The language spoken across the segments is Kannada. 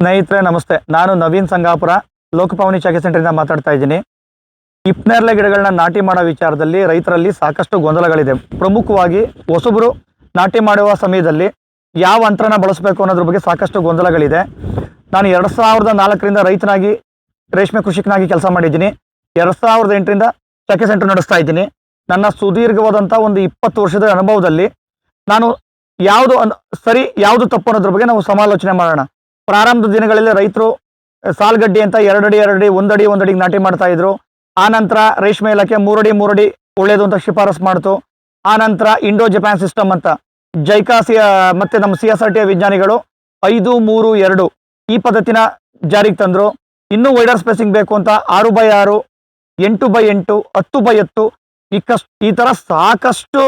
ಸ್ನೇಹಿತರೆ, ನಮಸ್ತೆ. ನಾನು ನವೀನ್ ಸಂಗಾಪುರ, ಲೋಕಪಾವನಿ ಚಾಕಿ ಸೆಂಟರಿಂದ ಮಾತಾಡ್ತಾ ಇದ್ದೀನಿ. ಇಪ್ನೇರ್ಲೆ ಗಿಡಗಳನ್ನ ನಾಟಿ ಮಾಡೋ ವಿಚಾರದಲ್ಲಿ ರೈತರಲ್ಲಿ ಸಾಕಷ್ಟು ಗೊಂದಲಗಳಿದೆ. ಪ್ರಮುಖವಾಗಿ ಹೊಸಬರು ನಾಟಿ ಮಾಡುವ ಸಮಯದಲ್ಲಿ ಯಾವ ಅಂತರನ ಬಳಸಬೇಕು ಅನ್ನೋದ್ರ ಬಗ್ಗೆ ಸಾಕಷ್ಟು ಗೊಂದಲಗಳಿದೆ. ನಾನು ಎರಡು ಸಾವಿರದ ನಾಲ್ಕರಿಂದ ರೈತನಾಗಿ, ರೇಷ್ಮೆ ಕೃಷಿಕನಾಗಿ ಕೆಲಸ ಮಾಡಿದ್ದೀನಿ. ಎರಡು ಸಾವಿರದ ಎಂಟರಿಂದ ಶಾಖೆ ಸೆಂಟರ್ ನಡೆಸ್ತಾ ಇದ್ದೀನಿ. ನನ್ನ ಸುದೀರ್ಘವಾದಂಥ ಒಂದು ಇಪ್ಪತ್ತು ವರ್ಷದ ಅನುಭವದಲ್ಲಿ ನಾನು ಯಾವುದು ಸರಿ ಯಾವುದು ತಪ್ಪು ಅನ್ನೋದ್ರ ಬಗ್ಗೆ ನಾವು ಸಮಾಲೋಚನೆ ಮಾಡೋಣ. ಪ್ರಾರಂಭದ ದಿನಗಳಲ್ಲಿ ರೈತರು ಸಾಲ್ಗಡ್ಡಿ ಅಂತ ಎರಡಡಿ ಎರಡಡಿ, ಒಂದಡಿ ಒಂದಡಿಗೆ ನಾಟಿ ಮಾಡ್ತಾ ಇದ್ರು. ಆ ನಂತರ ರೇಷ್ಮೆ ಇಲಾಖೆ ಮೂರಡಿ ಮೂರಡಿ ಒಳ್ಳೇದು ಅಂತ ಶಿಫಾರಸು ಮಾಡ್ತು. ಆ ನಂತರ ಇಂಡೋ ಜಪಾನ್ ಸಿಸ್ಟಮ್ ಅಂತ ಜೈಕಾ ಸಿ ಮತ್ತೆ ನಮ್ಮ ಸಿ ಎಸ್ ಆರ್ ಟಿ ವಿಜ್ಞಾನಿಗಳು ಐದು, ಮೂರು, ಎರಡು ಈ ಪದ್ಧತಿನ ಜಾರಿಗೆ ತಂದರು. ಇನ್ನೂ ವೈಡರ್ ಸ್ಪೇಸಿಂಗ್ ಬೇಕು ಅಂತ ಆರು ಬೈ ಆರು, ಎಂಟು ಬೈ ಎಂಟು, ಹತ್ತು ಬೈ ಹತ್ತು ಈ ಕಷ್ಟ ಈ ಥರ ಸಾಕಷ್ಟು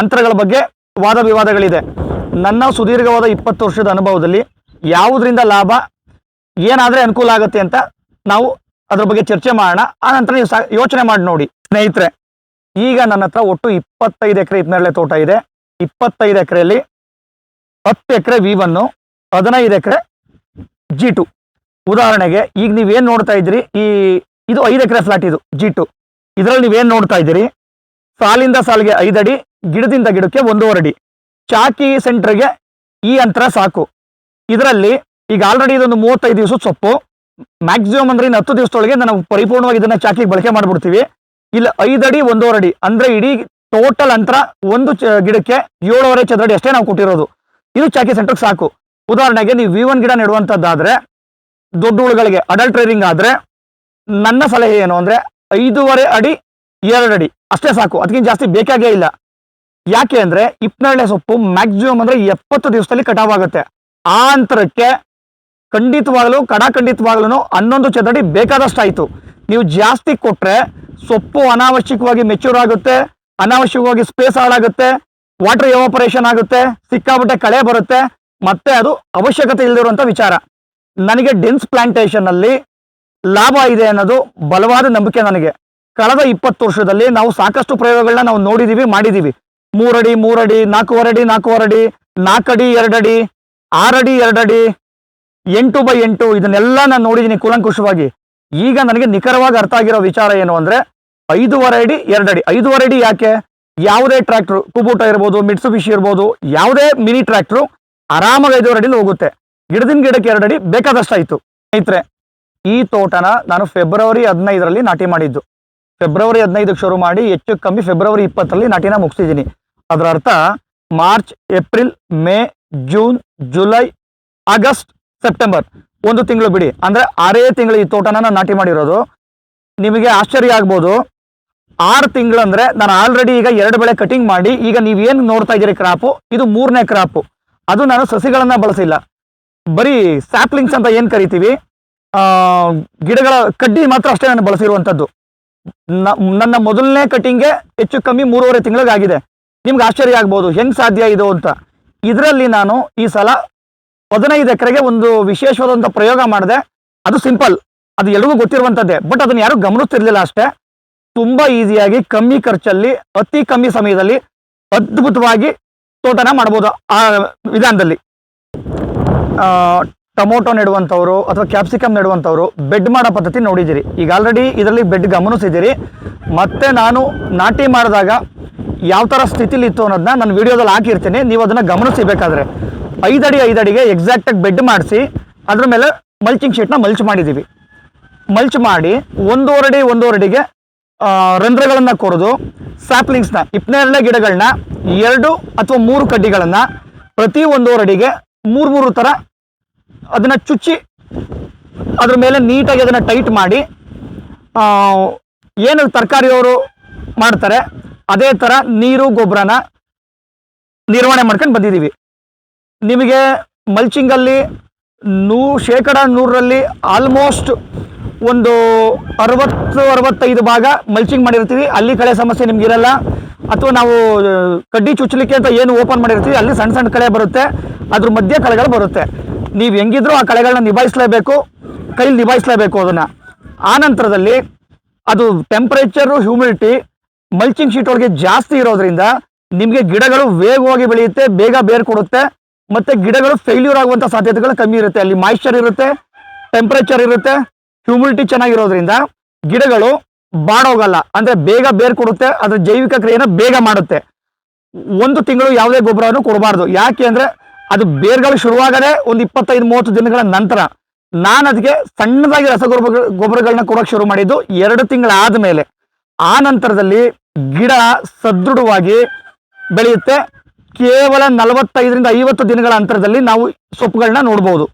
ಅಂತರಗಳ ಬಗ್ಗೆ ವಾದ ವಿವಾದಗಳಿದೆ. ನನ್ನ ಸುದೀರ್ಘವಾದ ಇಪ್ಪತ್ತು ವರ್ಷದ ಅನುಭವದಲ್ಲಿ ಯಾವುದರಿಂದ ಲಾಭ ಏನಾದರೆ ಅನುಕೂಲ ಆಗುತ್ತೆ ಅಂತ ನಾವು ಅದ್ರ ಬಗ್ಗೆ ಚರ್ಚೆ ಮಾಡೋಣ. ಆ ನಂತರ ನೀವು ಯೋಚನೆ ಮಾಡಿ ನೋಡಿ. ಸ್ನೇಹಿತರೆ, ಈಗ ನನ್ನ ಹತ್ರ ಒಟ್ಟು ಇಪ್ಪತ್ತೈದು ಎಕರೆ ಇಪ್ಪನೇರಳೆ ತೋಟ ಇದೆ. ಇಪ್ಪತ್ತೈದು ಎಕರೆಯಲ್ಲಿ ಹತ್ತು ಎಕರೆ ವಿ ಒನ್ನು ಹದಿನೈದು ಎಕರೆ ಜಿ ಟು ಉದಾಹರಣೆಗೆ, ಈಗ ನೀವೇನು ನೋಡ್ತಾ ಇದ್ದೀರಿ? ಈ, ಇದು ಐದು ಎಕರೆ ಫ್ಲಾಟ್ ಇದು ಜಿ ಟು ಇದರಲ್ಲಿ ನೀವೇನು ನೋಡ್ತಾ ಇದ್ದೀರಿ? ಸಾಲಿಂದ ಸಾಲಿಗೆ ಐದಡಿ, ಗಿಡದಿಂದ ಗಿಡಕ್ಕೆ ಒಂದೂವರೆ ಅಡಿ. ಚಾಕಿ ಸೆಂಟ್ರಿಗೆ ಈ ಅಂತರ ಸಾಕು. ಇದರಲ್ಲಿ ಈಗ ಆಲ್ರೆಡಿ ಇದೊಂದು ಮೂವತ್ತೈದು ದಿವಸದ ಸೊಪ್ಪು. ಮ್ಯಾಕ್ಸಿಮಮ್ ಅಂದ್ರೆ ಇನ್ನು ಹತ್ತು ದಿವಸದೊಳಗೆ ನಾವು ಪರಿಪೂರ್ಣವಾಗಿ ಇದನ್ನ ಚಾಕಿಗೆ ಬಳಕೆ ಮಾಡ್ಬಿಡ್ತೀವಿ. ಇಲ್ಲಿ ಐದಡಿ ಒಂದೂವರೆ ಅಡಿ, ಅಂದ್ರೆ ಇಡೀ ಟೋಟಲ್ ಅಂತರ ಒಂದು ಗಿಡಕ್ಕೆ ಏಳುವರೆ ಚದರಡಿ ಅಷ್ಟೇ ನಾವು ಕೊಟ್ಟಿರೋದು. ಇದು ಚಾಕಿ ಸೆಂಟರ್ಗೆ ಸಾಕು. ಉದಾಹರಣೆಗೆ ನೀವು ವಿ ಒನ್ ಗಿಡ ನೆಡುವಂತದ್ದಾದ್ರೆ, ದೊಡ್ಡ ಹುಳುಗಳಿಗೆ ಅಡಲ್ಟ್ ಟ್ರೈನಿಂಗ್ ಆದ್ರೆ, ನನ್ನ ಸಲಹೆ ಏನು ಅಂದ್ರೆ ಐದೂವರೆ ಅಡಿ, ಎರಡು ಅಡಿ, ಅಷ್ಟೇ ಸಾಕು. ಅದಕ್ಕಿಂತ ಜಾಸ್ತಿ ಬೇಕಾಗೇ ಇಲ್ಲ. ಯಾಕೆ ಅಂದ್ರೆ ಇಪ್ಪನಳ್ಳೆ ಸೊಪ್ಪು ಮ್ಯಾಕ್ಸಿಮಮ್ ಅಂದ್ರೆ ಎಪ್ಪತ್ತು ದಿವಸದಲ್ಲಿ ಕಟಾವ್ ಆಗುತ್ತೆ. ಆ ಅಂತರಕ್ಕೆ ಕಡ ಕಡಾಖಂಡಿತವಾಗ್ಲೂ ಹನ್ನೊಂದು ಚದಡಿ ಆಯಿತು ನೀವು ಜಾಸ್ತಿ ಕೊಟ್ಟರೆ ಸೊಪ್ಪು ಅನಾವಶ್ಯಕವಾಗಿ ಮೆಚ್ಯೂರ್ ಆಗುತ್ತೆ, ಅನಾವಶ್ಯಕವಾಗಿ ಸ್ಪೇಸ್ ಹಾಳಾಗುತ್ತೆ ವಾಟರ್ ಎವಾಪರೇಷನ್ ಆಗುತ್ತೆ, ಸಿಕ್ಕಾಪಟ್ಟೆ ಕಳೆ ಬರುತ್ತೆ, ಮತ್ತೆ ಅದು ಅವಶ್ಯಕತೆ ಇಲ್ಲದಿರುವಂಥ ವಿಚಾರ. ನನಗೆ ಡೆನ್ಸ್ ಪ್ಲಾಂಟೇಶನ್ ಅಲ್ಲಿ ಲಾಭ ಇದೆ ಅನ್ನೋದು ಬಲವಾದ ನಂಬಿಕೆ ನನಗೆ. ಕಳೆದ ಇಪ್ಪತ್ತು ವರ್ಷದಲ್ಲಿ ನಾವು ಸಾಕಷ್ಟು ಪ್ರಯೋಗಗಳನ್ನ ನಾವು ನೋಡಿದೀವಿ, ಮಾಡಿದೀವಿ. ಮೂರಡಿ ಮೂರಡಿ, ನಾಲ್ಕೂವರೆ ಅಡಿ ನಾಲ್ಕೂವರೆ ಅಡಿ, ನಾಲ್ಕಡಿ, ಎರಡಡಿ ಆರಡಿ, ಎರಡಡಿ, ಎಂಟು ಬೈ ಎಂಟು ಇದನ್ನೆಲ್ಲ ನಾನು ನೋಡಿದ್ದೀನಿ ಕೂಲಂಕುಷವಾಗಿ. ಈಗ ನನಗೆ ನಿಖರವಾಗಿ ಅರ್ಥ ಆಗಿರೋ ವಿಚಾರ ಏನು ಅಂದರೆ ಐದೂವರೆ ಅಡಿ, ಎರಡಡಿ. ಐದೂವರೆ ಅಡಿ ಯಾಕೆ? ಯಾವುದೇ ಟ್ರ್ಯಾಕ್ಟ್ರು, ಕುಬೂಟ ಇರ್ಬೋದು ಮಿಟ್ಸುಬಿಶಿ ಇರ್ಬೋದು, ಯಾವುದೇ ಮಿನಿ ಟ್ರ್ಯಾಕ್ಟ್ರು ಆರಾಮಾಗಿ ಐದೂವರೆ ಅಡಿಲಿ ಹೋಗುತ್ತೆ. ಗಿಡದಿಂದ ಗಿಡಕ್ಕೆ ಎರಡಡಿ ಬೇಕಾದಷ್ಟಾಯಿತು. ಸ್ನೇಹಿತರೆ, ಈ ತೋಟನ ನಾನು ಫೆಬ್ರವರಿ ಹದಿನೈದರಲ್ಲಿ ನಾಟಿ ಮಾಡಿದ್ದು. ಫೆಬ್ರವರಿ ಹದಿನೈದಕ್ಕೆ ಶುರು ಮಾಡಿ ಹೆಚ್ಚು ಕಮ್ಮಿ ಫೆಬ್ರವರಿ ಇಪ್ಪತ್ತರಲ್ಲಿ ನಾಟಿನ ಮುಗಿಸಿದ್ದೀನಿ. ಅದರ ಅರ್ಥ March, April, May, June July, August, September. ಒಂದು ತಿಂಗಳು ಬಿಡಿ. ಅಂದ್ರೆ ಆರೇ ತಿಂಗಳು ಈ ತೋಟನ ನಾನು ನಾಟಿ ಮಾಡಿರೋದು. ನಿಮಗೆ ಆಶ್ಚರ್ಯ ಆಗ್ಬೋದು. ಆರು ತಿಂಗಳು ಅಂದ್ರೆ ನಾನು ಆಲ್ರೆಡಿ ಈಗ ಎರಡು ಬೆಳೆ ಕಟಿಂಗ್ ಮಾಡಿ, ಈಗ ನೀವೇನು ನೋಡ್ತಾ ಇದ್ದೀರಿ ಕ್ರಾಪು? ಇದು ಮೂರನೇ ಕ್ರಾಪು. ಅದು ನಾನು ಸಸಿಗಳನ್ನ ಬಳಸಿಲ್ಲ. ಬರೀ ಸ್ಯಾಪ್ಲಿಂಗ್ಸ್ ಅಂತ ಏನು ಕರಿತೀವಿ? ಗಿಡಗಳ ಕಡ್ಡಿ ಮಾತ್ರ ಅಷ್ಟೇ ನಾನು ಬಳಸಿರುವಂಥದ್ದು. ನನ್ನ ಮೊದಲನೇ ಕಟಿಂಗ್ಗೆ ಹೆಚ್ಚು ಕಮ್ಮಿ ಮೂರುವರೆ ತಿಂಗಳಿಗಾಗಿದೆ. ನಿಮ್ಗೆ ಆಶ್ಚರ್ಯ ಆಗ್ಬೋದು. ಹೆಂಗೆ ಸಾಧ್ಯ ಇದು ಅಂತ? ಇದರಲ್ಲಿ ನಾನು ಈ ಸಲ ಹದಿನೈದು ಎಕರೆಗೆ ಒಂದು ವಿಶೇಷವಾದಂಥ ಪ್ರಯೋಗ ಮಾಡಿದೆ. ಅದು ಸಿಂಪಲ್. ಅದು ಎಲ್ರಿಗೂ ಗೊತ್ತಿರುವಂಥದ್ದೇ ಬಟ್ ಅದನ್ನು ಯಾರು ಗಮನಿಸ್ತಿರ್ಲಿಲ್ಲ ಅಷ್ಟೇ. ತುಂಬ ಈಸಿಯಾಗಿ ಕಮ್ಮಿ ಖರ್ಚಲ್ಲಿ, ಅತಿ ಕಮ್ಮಿ ಸಮಯದಲ್ಲಿ ಅದ್ಭುತವಾಗಿ ತೋಟನ ಮಾಡ್ಬೋದು ಆ ವಿಧಾನದಲ್ಲಿ. ಟೊಮೊಟೊ ನೆಡುವಂಥವ್ರು ಅಥವಾ ಕ್ಯಾಪ್ಸಿಕಮ್ ನೆಡುವಂಥವ್ರು ಬೆಡ್ ಮಾಡೋ ಪದ್ಧತಿ ನೋಡಿದ್ದೀರಿ. ಈಗ ಆಲ್ರೆಡಿ ಇದರಲ್ಲಿ ಬೆಡ್ ಗಮನಿಸಿದ್ದೀರಿ. ಮತ್ತೆ ನಾನು ನಾಟಿ ಮಾಡಿದಾಗ ಯಾವ ಥರ ಸ್ಥಿತಿಲಿ ಇತ್ತು ಅನ್ನೋದನ್ನ ನಾನು ವಿಡಿಯೋದಲ್ಲಿ ಹಾಕಿರ್ತೀನಿ. ನೀವು ಅದನ್ನು ಗಮನಿಸಿ ಬೇಕಾದರೆ. ಐದಡಿ ಐದಡಿಗೆ ಎಕ್ಸಾಕ್ಟಾಗಿ ಬೆಡ್ ಮಾಡಿಸಿ, ಅದ್ರ ಮೇಲೆ ಮಲ್ಚಿಂಗ್ ಶೀಟ್ನ ಮಲ್ಚ್ ಮಾಡಿದ್ದೀವಿ. ಮಲ್ಚ್ ಮಾಡಿ ಒಂದೂವರೆ ಅಡಿ ರಂಧ್ರಗಳನ್ನು ಕೊರೆದು ಸ್ಯಾಪ್ಲಿಂಗ್ಸ್ನ ಇಪ್ಪನ್ನೆರಡನೇ ಗಿಡಗಳನ್ನ ಎರಡು ಅಥವಾ ಮೂರು ಕಡ್ಡಿಗಳನ್ನು ಪ್ರತಿ ಒಂದೂವರೆ ಅಡಿಗೆ ಮೂರು ಮೂರು ಥರ ಅದನ್ನ ಚುಚ್ಚಿ ಅದ್ರ ಮೇಲೆ ನೀಟಾಗಿ ಅದನ್ನ ಟೈಟ್ ಮಾಡಿ ಏನು ತರಕಾರಿಯವರು ಮಾಡ್ತಾರೆ, ಅದೇ ಥರ ನೀರು, ಗೊಬ್ಬರನ ನಿರ್ವಹಣೆ ಮಾಡ್ಕೊಂಡು ಬಂದಿದ್ದೀವಿ ನಿಮಗೆ ಮಲ್ಚಿಂಗಲ್ಲಿ ನೂ ಶೇಕಡ ನೂರರಲ್ಲಿ ಆಲ್ಮೋಸ್ಟ್ ಒಂದು ಅರವತ್ತು, ಅರವತ್ತೈದು ಭಾಗ ಮಲ್ಚಿಂಗ್ ಮಾಡಿರ್ತೀವಿ. ಅಲ್ಲಿ ಕಳೆ ಸಮಸ್ಯೆ ನಿಮಗಿರಲ್ಲ ಅಥವಾ ನಾವು, ಕಡ್ಡಿ ಚುಚ್ಚಲಿಕ್ಕೆ ಅಂತ ಏನು ಓಪನ್ ಮಾಡಿರ್ತೀವಿ, ಅಲ್ಲಿ ಸಣ್ಣ ಸಣ್ಣ ಕಳೆ ಬರುತ್ತೆ. ಅದ್ರ ಮಧ್ಯೆ ಕಳೆಗಳು ಬರುತ್ತೆ. ನೀವು ಹೆಂಗಿದ್ರು ಆ ಕಳೆಗಳನ್ನ ನಿಭಾಯಿಸಲೇಬೇಕು, ಕೈಲಿ ನಿಭಾಯಿಸಲೇಬೇಕು ಅದನ್ನ. ಆ ನಂತರದಲ್ಲಿ ಅದು ಟೆಂಪ್ರೇಚರು ಹ್ಯೂಮಿಡಿಟಿ ಮಲ್ಚಿಂಗ್ ಶೀಟ್ ಒಳಗೆ ಜಾಸ್ತಿ ಇರೋದ್ರಿಂದ ನಿಮಗೆ ಗಿಡಗಳು ವೇಗವಾಗಿ ಬೆಳೆಯುತ್ತೆ, ಬೇಗ ಬೇರ್ ಕೊಡುತ್ತೆ ಮತ್ತೆ ಗಿಡಗಳು ಫೇಲ್ಯೂರ್ ಆಗುವಂತ ಸಾಧ್ಯತೆಗಳು ಕಮ್ಮಿ ಇರುತ್ತೆ. ಅಲ್ಲಿ ಮಾಯಿಶ್ಚರ್ ಇರುತ್ತೆ ಟೆಂಪರೇಚರ್ ಇರುತ್ತೆ ಹ್ಯೂಮಿಡಿಟಿ ಚೆನ್ನಾಗಿರೋದ್ರಿಂದ ಗಿಡಗಳು ಬಾಡೋಗಲ್ಲ. ಅಂದ್ರೆ ಬೇಗ ಬೇರ್ ಕೊಡುತ್ತೆ ಅದ್ರ ಜೈವಿಕ ಕ್ರಿಯೆನ ಬೇಗ ಮಾಡುತ್ತೆ. ಒಂದು ತಿಂಗಳು ಯಾವುದೇ ಗೊಬ್ಬರವನ್ನು ಕೊಡಬಾರ್ದು. ಯಾಕೆ ಅಂದ್ರೆ ಅದು ಬೇರ್ಗಳು ಶುರುವಾಗದೆ ಒಂದು ಇಪ್ಪತ್ತೈದು, ಮೂವತ್ತು ದಿನಗಳ ನಂತರ ನಾನು ಅದಕ್ಕೆ ಸಣ್ಣದಾಗಿ ರಸಗೊಬ್ಬರ ಗೊಬ್ಬರಗಳನ್ನ ಕೊಡೋಕೆ ಶುರು ಮಾಡಿದ್ದು ಎರಡು ತಿಂಗಳಾದ ಮೇಲೆ ಆ ನಂತರದಲ್ಲಿ ಗಿಡ ಸದೃಢವಾಗಿ ಬೆಳೆಯುತ್ತೆ. ಕೇವಲ ನಲವತ್ತೈದರಿಂದ ಐವತ್ತು ದಿನಗಳ ಅಂತರದಲ್ಲಿ ನಾವು ಸೊಪ್ಪುಗಳನ್ನ ನೋಡ್ಬೋದು.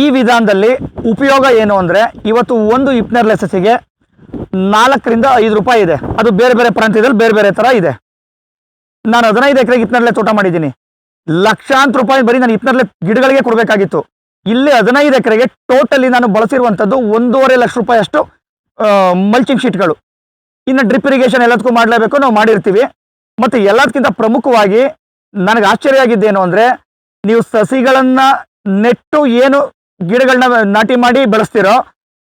ಈ ವಿಧಾನದಲ್ಲಿ ಉಪಯೋಗ ಏನು ಅಂದರೆ ಇವತ್ತು ಒಂದು ಇಪ್ನರ್ ಲೆಸಸಿಗೆ ನಾಲ್ಕರಿಂದ ಐದು ರೂಪಾಯಿ ಇದೆ. ಅದು ಬೇರೆ ಬೇರೆ ಪ್ರಾಂತ್ಯದಲ್ಲಿ ಬೇರೆ ಬೇರೆ ಥರ ಇದೆ. ನಾನು ಹದಿನೈದು ಎಕರೆಗೆ ಇಪ್ನರ್ಲೆ ತೋಟ ಮಾಡಿದ್ದೀನಿ. ಲಕ್ಷಾಂತರ ರೂಪಾಯಿ ಬರೀ ನಾನು ಇಪ್ಪತ್ತರಲ್ಲಿ ಗಿಡಗಳಿಗೆ ಕೊಡಬೇಕಾಗಿತ್ತು. ಇಲ್ಲಿ ಹದಿನೈದು ಎಕರೆಗೆ ಟೋಟಲಿ ನಾನು ಬಳಸಿರುವಂಥದ್ದು ಒಂದೂವರೆ ಲಕ್ಷ ರೂಪಾಯಿ ಅಷ್ಟು ಮಲ್ಚಿಂಗ್ ಶೀಟ್ಗಳು ಇನ್ನು ಡ್ರಿಪ್ ಇರಿಗೇಷನ್ ಎಲ್ಲದಕ್ಕೂ ಮಾಡಲೇಬೇಕು, ನಾವು ಮಾಡಿರ್ತೀವಿ. ಮತ್ತು ಎಲ್ಲದಕ್ಕಿಂತ ಪ್ರಮುಖವಾಗಿ ನನಗೆ ಆಶ್ಚರ್ಯ ಆಗಿದ್ದೇನು ಅಂದರೆ, ನೀವು ಸಸಿಗಳನ್ನು ನೆಟ್ಟು ಏನು ಗಿಡಗಳನ್ನ ನಾಟಿ ಮಾಡಿ ಬೆಳೆಸ್ತಿರೋ,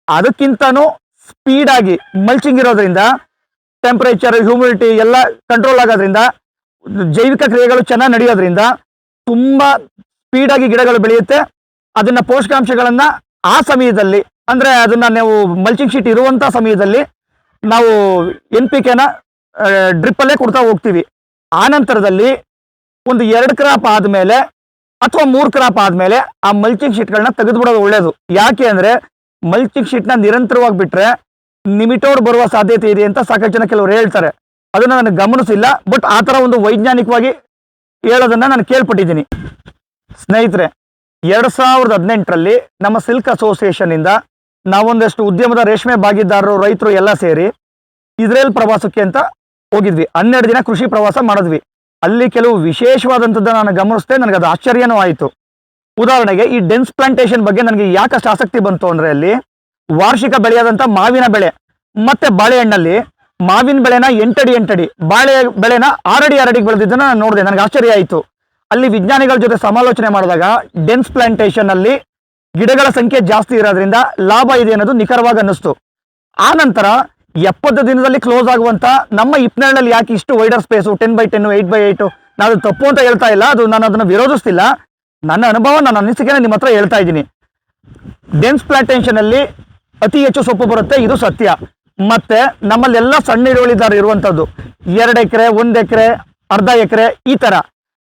ಅದಕ್ಕಿಂತನೂ ಸ್ಪೀಡಾಗಿ ಮಲ್ಚಿಂಗ್ ಇರೋದ್ರಿಂದ ಟೆಂಪ್ರೇಚರ್ ಹ್ಯೂಮಿಡಿಟಿ ಎಲ್ಲ ಕಂಟ್ರೋಲ್ ಆಗೋದ್ರಿಂದ, ಜೈವಿಕ ಕ್ರಿಯೆಗಳು ಚೆನ್ನಾಗಿ ನಡೆಯೋದ್ರಿಂದ ತುಂಬಾ ಸ್ಪೀಡಾಗಿ ಗಿಡಗಳು ಬೆಳೆಯುತ್ತೆ. ಅದನ್ನ ಪೋಷಕಾಂಶಗಳನ್ನ ಆ ಸಮಯದಲ್ಲಿ, ಅಂದ್ರೆ ಅದನ್ನ ನಾವು ಮಲ್ಚಿಂಗ್ ಶೀಟ್ ಇರುವಂತ ಸಮಯದಲ್ಲಿ ನಾವು ಎನ್ ಪಿ ಕೆನ ಡ್ರಿಪ್ಪಲ್ಲೇ ಕೊಡ್ತಾ ಹೋಗ್ತೀವಿ. ಆ ನಂತರದಲ್ಲಿ ಒಂದು ಎರಡು ಕ್ರಾಪ್ ಆದ್ಮೇಲೆ ಅಥವಾ ಮೂರು ಕ್ರಾಪ್ ಆದ್ಮೇಲೆ ಆ ಮಲ್ಚಿಂಗ್ ಶೀಟ್ಗಳನ್ನ ತೆಗೆದುಬಿಡೋದು ಒಳ್ಳೇದು. ಯಾಕೆ ಅಂದ್ರೆ ಮಲ್ಚಿಂಗ್ ಶೀಟ್ನ ನಿರಂತರವಾಗಿ ಬಿಟ್ರೆ ನಿಮಿಟೋಡ್ ಬರುವ ಸಾಧ್ಯತೆ ಇದೆ ಅಂತ ಸಾಕಷ್ಟು ಜನ ಕೆಲವರು ಹೇಳ್ತಾರೆ. ಅದನ್ನ ನನಗೆ ಗಮನಿಸಿಲ್ಲ, ಬಟ್ ಆ ಥರ ಒಂದು ವೈಜ್ಞಾನಿಕವಾಗಿ ಹೇಳೋದನ್ನ ನಾನು ಕೇಳ್ಪಟ್ಟಿದ್ದೀನಿ. ಸ್ನೇಹಿತರೆ, ಎರಡು ಸಾವಿರದ ಹದಿನೆಂಟರಲ್ಲಿ ನಮ್ಮ ಸಿಲ್ಕ್ ಅಸೋಸಿಯೇಷನ್ ಇಂದ ನಾವೊಂದಷ್ಟು ಉದ್ಯಮದ ರೇಷ್ಮೆ ಭಾಗಿದಾರರು, ರೈತರು ಎಲ್ಲ ಸೇರಿ ಇಸ್ರೇಲ್ ಪ್ರವಾಸಕ್ಕೆ ಅಂತ ಹೋಗಿದ್ವಿ. ಹನ್ನೆರಡು ದಿನ ಕೃಷಿ ಪ್ರವಾಸ ಮಾಡಿದ್ವಿ. ಅಲ್ಲಿ ಕೆಲವು ವಿಶೇಷವಾದಂಥದ್ದು ನಾನು ಗಮನಿಸಿದೆ, ನನಗೆ ಅದು ಆಶ್ಚರ್ಯನೂ ಆಯಿತು. ಉದಾಹರಣೆಗೆ, ಈ ಡೆನ್ಸ್ ಪ್ಲಾಂಟೇಶನ್ ಬಗ್ಗೆ ನನಗೆ ಯಾಕಷ್ಟು ಆಸಕ್ತಿ ಬಂತು ಅಂದರೆ ಅಲ್ಲಿ ವಾರ್ಷಿಕ ಬೆಳೆಯಾದಂಥ ಮಾವಿನ ಬೆಳೆ, ಮತ್ತೆ ಬಾಳೆಹಣ್ಣಲ್ಲಿ ಮಾವಿನ ಬೆಳೆನ ಎಂಟಡಿ ಎಂಟಡಿ, ಬಾಳೆ ಬೆಳೆನ ಆರಡಿ ಆರಡಿಗೆ ಬೆಳೆದಿದ್ದನ್ನ ನಾನು ನೋಡಿದೆ, ನನಗೆ ಆಶ್ಚರ್ಯ ಆಯಿತು. ಅಲ್ಲಿ ವಿಜ್ಞಾನಿಗಳ ಜೊತೆ ಸಮಾಲೋಚನೆ ಮಾಡಿದಾಗ ಡೆನ್ಸ್ ಪ್ಲಾಂಟೇಶನ್ ಅಲ್ಲಿ ಗಿಡಗಳ ಸಂಖ್ಯೆ ಜಾಸ್ತಿ ಇರೋದ್ರಿಂದ ಲಾಭ ಇದೆ ಅನ್ನೋದು ನಿಖರವಾಗಿ ಅನ್ನಿಸ್ತು. ಆ ನಂತರ ಎಪ್ಪತ್ತು ದಿನದಲ್ಲಿ ಕ್ಲೋಸ್ ಆಗುವಂತ ನಮ್ಮ ಇಪ್ನೆರಳಲ್ಲಿ ಯಾಕೆ ಇಷ್ಟು wider space ten by ten eight by eight ನಾನು ತಪ್ಪು ಅಂತ ಹೇಳ್ತಾ ಇಲ್ಲ, ಅದು ನಾನು ಅದನ್ನು ವಿರೋಧಿಸ್ತಿಲ್ಲ. ನನ್ನ ಅನುಭವ ನನ್ನ ಅನಿಸಿಕೆನ ನಿಮ್ಮ ಹತ್ರ ಹೇಳ್ತಾ ಇದ್ದೀನಿ. ಡೆನ್ಸ್ ಪ್ಲಾಂಟೇಶನ್ ಅಲ್ಲಿ ಅತಿ ಹೆಚ್ಚು ಸೊಪ್ಪು ಬರುತ್ತೆ, ಇದು ಸತ್ಯ. ಮತ್ತೆ ನಮ್ಮಲ್ಲೆಲ್ಲ ಸಣ್ಣ ಇಳುವಳಿದಾರರು ಇರುವಂತದ್ದು ಎರಡು ಎಕರೆ, ಒಂದು ಎಕರೆ, ಅರ್ಧ ಎಕರೆ ಈ ತರ.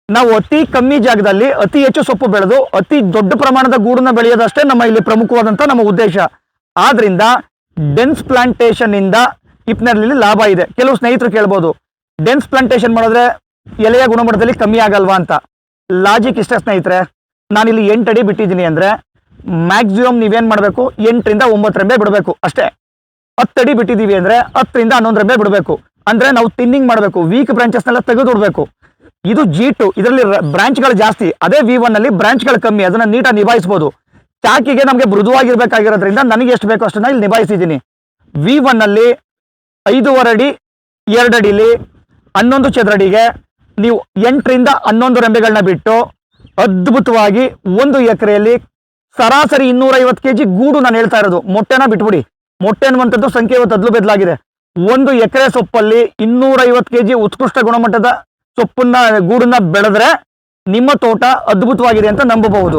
ನಾವು ಅತಿ ಕಮ್ಮಿ ಜಾಗದಲ್ಲಿ ಅತಿ ಹೆಚ್ಚು ಸೊಪ್ಪು ಬೆಳೆದು ಅತಿ ದೊಡ್ಡ ಪ್ರಮಾಣದ ಗೂಡನ್ನ ಬೆಳೆಯೋದಷ್ಟೇ ನಮ್ಮ ಇಲ್ಲಿ ಪ್ರಮುಖವಾದಂತ ನಮ್ಮ ಉದ್ದೇಶ. ಆದ್ರಿಂದ ಡೆನ್ಸ್ ಪ್ಲಾಂಟೇಶನ್ ಇಂದ ಹಿಪ್ನರ್ಲಿ ಲಾಭ ಇದೆ. ಕೆಲವು ಸ್ನೇಹಿತರು ಕೇಳ್ಬೋದು ಡೆನ್ಸ್ ಪ್ಲಾಂಟೇಶನ್ ಮಾಡಿದ್ರೆ ಎಲೆಯ ಗುಣಮಟ್ಟದಲ್ಲಿ ಕಮ್ಮಿ ಆಗಲ್ವಾ ಅಂತ. ಲಾಜಿಕ್ ಇಷ್ಟ ಸ್ನೇಹಿತರೆ, ನಾನಿಲ್ಲಿ ಎಂಟು ಅಡಿ ಬಿಟ್ಟಿದ್ದೀನಿ ಅಂದ್ರೆ ಮ್ಯಾಕ್ಸಿಮಮ್ ನೀವೇನ್ ಮಾಡಬೇಕು? ಎಂಟರಿಂದ ಒಂಬತ್ತು ರೆಂಬೆ ಬಿಡಬೇಕು ಅಷ್ಟೇ. ಹತ್ತು ಅಡಿ ಬಿಟ್ಟಿದೀವಿ ಅಂದ್ರೆ ಹತ್ತರಿಂದ ಹನ್ನೊಂದರ ಮೇಲೆ ಬಿಡಬೇಕು. ಅಂದ್ರೆ ನಾವು ತಿನ್ನಿಂಗ್ ಮಾಡಬೇಕು ವೀಕ್ ಬ್ರಾಂಚಸ್ನೆಲ್ಲ ತೆಗೆದು ಬಿಡಬೇಕು ಇದು ಜಿ ಟು ಇದರಲ್ಲಿ ಬ್ರಾಂಚ್ಗಳು ಜಾಸ್ತಿ. ಅದೇ ವಿ ಒನ್ ಅಲ್ಲಿ ಬ್ರಾಂಚ್ಗಳು ಕಮ್ಮಿ, ಅದನ್ನ ನೀಟಾಗಿ ನಿಭಾಯಿಸಬಹುದು ಚಾಕಿಗೆ ನಮಗೆ ಮೃದುವಾಗಿರ್ಬೇಕಾಗಿರೋದ್ರಿಂದ ನನಗೆ ಎಷ್ಟು ಬೇಕೋ ಅಷ್ಟನ್ನ ಇಲ್ಲಿ ನಿಭಾಯಿಸಿದ್ದೀನಿ. ವಿ ಒನ್ ಅಲ್ಲಿ ಐದೂವರೆ ಅಡಿ, ಎರಡು ಅಡಿಲಿ ಹನ್ನೊಂದು ಚದರಡಿಗೆ ನೀವು ಎಂಟರಿಂದ ಹನ್ನೊಂದು ರೆಂಬೆಗಳನ್ನ ಬಿಟ್ಟು ಅದ್ಭುತವಾಗಿ ಒಂದು ಎಕರೆಯಲ್ಲಿ ಸರಾಸರಿ ಇನ್ನೂರೈವತ್ತು ಕೆ ಜಿ ಗೂಡು ನಾನು ಹೇಳ್ತಾ ಇರೋದು. ಮೊಟ್ಟೆನ ಬಿಟ್ಬಿಡಿ. ಮೊಟ್ಟೆ ಅನ್ನುವಂಥದ್ದು ಸಂಖ್ಯೆ ಇವತ್ತು ಅದ್ಲು ಬದಲಾಗಿದೆ. ಒಂದು ಎಕರೆ ಸೊಪ್ಪಲ್ಲಿ ಇನ್ನೂರೈವತ್ತು ಕೆಜಿ ಉತ್ಕೃಷ್ಟ ಗುಣಮಟ್ಟದ ಸೊಪ್ಪನ್ನ, ಗೂಡನ್ನ ಬೆಳೆದ್ರೆ ನಿಮ್ಮ ತೋಟ ಅದ್ಭುತವಾಗಿದೆ ಅಂತ ನಂಬಬಹುದು.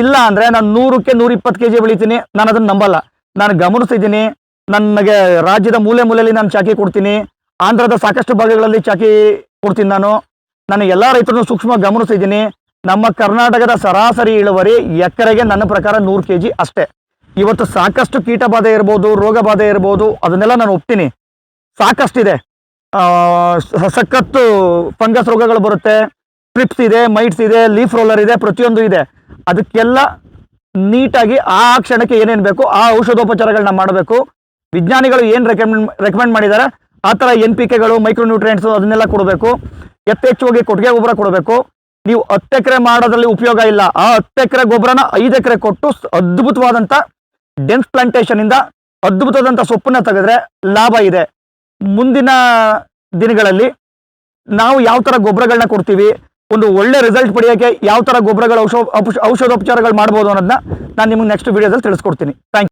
ಇಲ್ಲ ಅಂದ್ರೆ ನಾನು ನೂರಕ್ಕೆ ನೂರ ಇಪ್ಪತ್ತು ಕೆಜಿ ಬೆಳಿತೀನಿ, ನಾನು ಅದನ್ನ ನಂಬಲ್ಲ. ನಾನು ಗಮನಿಸಿದ್ದೀನಿ, ನನಗೆ ರಾಜ್ಯದ ಮೂಲೆ ಮೂಲೆಯಲ್ಲಿ ನಾನು ಚಾಕಿ ಕೊಡ್ತೀನಿ, ಆಂಧ್ರದ ಸಾಕಷ್ಟು ಭಾಗಗಳಲ್ಲಿ ಚಾಕಿ ಕೊಡ್ತೀನಿ ನಾನು. ನಾನು ಎಲ್ಲ ರೈತರನ್ನು ಸೂಕ್ಷ್ಮ ಗಮನಿಸಿದ್ದೀನಿ. ನಮ್ಮ ಕರ್ನಾಟಕದ ಸರಾಸರಿ ಇಳುವರಿ ಎಕರೆಗೆ ನನ್ನ ಪ್ರಕಾರ ನೂರು ಕೆ ಜಿ ಅಷ್ಟೇ. ಇವತ್ತು ಸಾಕಷ್ಟು ಕೀಟ ಬಾಧೆ ಇರ್ಬೋದು ರೋಗ ಬಾಧೆ ಇರ್ಬೋದು, ಅದನ್ನೆಲ್ಲ ನಾನು ಒಪ್ತೀನಿ. ಸಾಕಷ್ಟಿದೆ. ಸಖತ್ತು ಫಂಗಸ್ ರೋಗಗಳು ಬರುತ್ತೆ. ಟ್ರಿಪ್ಸ್ ಇದೆ ಮೈಟ್ಸ್ ಇದೆ ಲೀಫ್ ರೋಲರ್ ಇದೆ, ಪ್ರತಿಯೊಂದು ಇದೆ. ಅದಕ್ಕೆಲ್ಲ ನೀಟಾಗಿ ಆ ಕ್ಷಣಕ್ಕೆ ಏನೇನು ಬೇಕು, ಆ ಔಷಧೋಪಚಾರಗಳನ್ನ ಮಾಡಬೇಕು. ವಿಜ್ಞಾನಿಗಳು ಏನು ರೆಕಮೆಂಡ್ ರೆಕಮೆಂಡ್ ಮಾಡಿದ್ದಾರೆ ಆ ಥರ ಎನ್ ಪಿ ಕೆಗಳು ಮೈಕ್ರೋನ್ಯೂಟ್ರಿಯೆಂಟ್ಸ್ ಅದನ್ನೆಲ್ಲ ಕೊಡಬೇಕು. ಯಥೇಚ್ಛವಾಗಿ ಕೊಟ್ಟಿಗೆ ಗೊಬ್ಬರ ಕೊಡಬೇಕು. ನೀವು ಹತ್ತು ಎಕರೆ ಮಾಡೋದ್ರಲ್ಲಿ ಉಪಯೋಗ ಇಲ್ಲ. ಆ ಹತ್ತು ಎಕರೆ ಗೊಬ್ಬರನ ಐದು ಎಕರೆ ಕೊಟ್ಟು ಅದ್ಭುತವಾದಂಥ ಡೆನ್ಸ್ ಪ್ಲಾಂಟೇಶನ್ ಇಂದ ಅದ್ಭುತದಂತ ಸೊಪ್ಪನ್ನ ತೆಗೆದ್ರೆ ಲಾಭ ಇದೆ. ಮುಂದಿನ ದಿನಗಳಲ್ಲಿ ನಾವು ಯಾವ ತರ ಗೊಬ್ಬರಗಳನ್ನ ಕೊಡ್ತೀವಿ, ಒಂದು ಒಳ್ಳೆ ರಿಸಲ್ಟ್ ಪಡೆಯೋಕ್ಕೆ ಯಾವ ತರ ಗೊಬ್ಬರಗಳ ಔಷಧ ಔಷಧೋಪಚಾರಗಳು ಮಾಡ್ಬೋದು ಅನ್ನೋದನ್ನ ನಾನು ನಿಮಗೆ ನೆಕ್ಸ್ಟ್ ವಿಡಿಯೋದಲ್ಲಿ ತಿಳಿಸ್ಕೊಡ್ತೀನಿ. ಥ್ಯಾಂಕ್